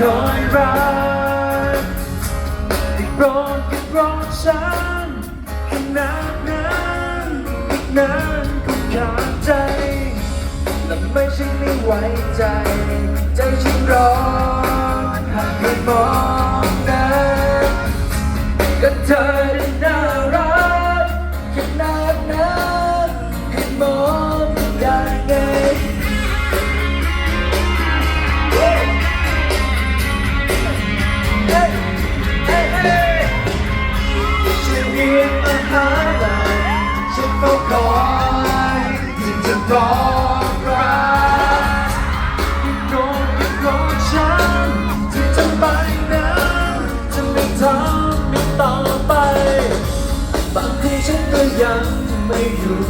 คอยรักได้โปรดก็รอฉันขนาดนั้นนั้นก็ขาดใจและไม่ใช่ไม่ไว้ใจ ใจฉันร้อนหากเธอมองนั้นก็เธอ ม่ทำอีกต่อไป บางทีฉันก็ยังไม่อยู่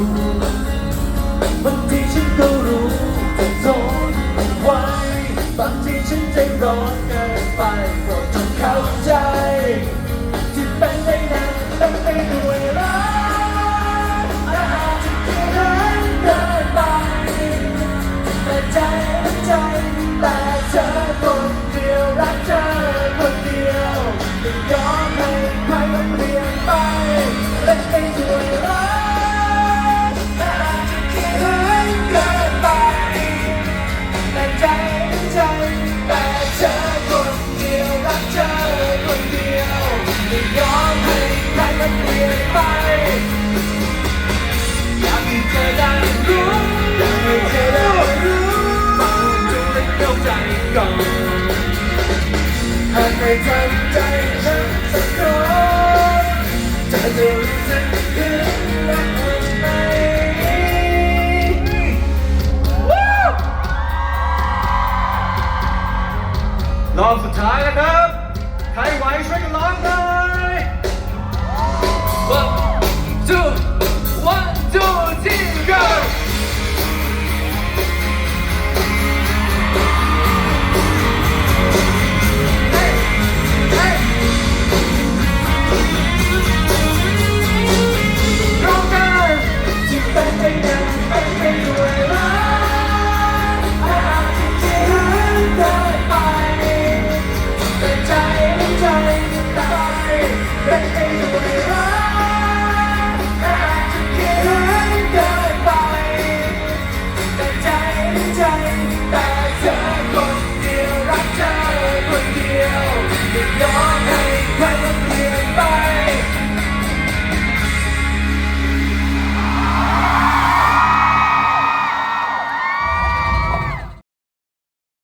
บางทีฉันก็รู้จะทนไม่ไหวบางทีฉันใจร้อนเกินไปโปรดจงเข้าใจ ที่เป็นได้นั้นเป็นได้ เธอคนเดียวรักเธอคนเดียวไม่ยอมให้ใครมาเปลี่ยนไป อยากให้เธอได้รู้อยากให้เธอได้รู้ฟังดูและเข้าใจก่อนหากไม่ทำใจ รอบสุดท้ายนะครับ ใครไหวช่วยกันร้องเลย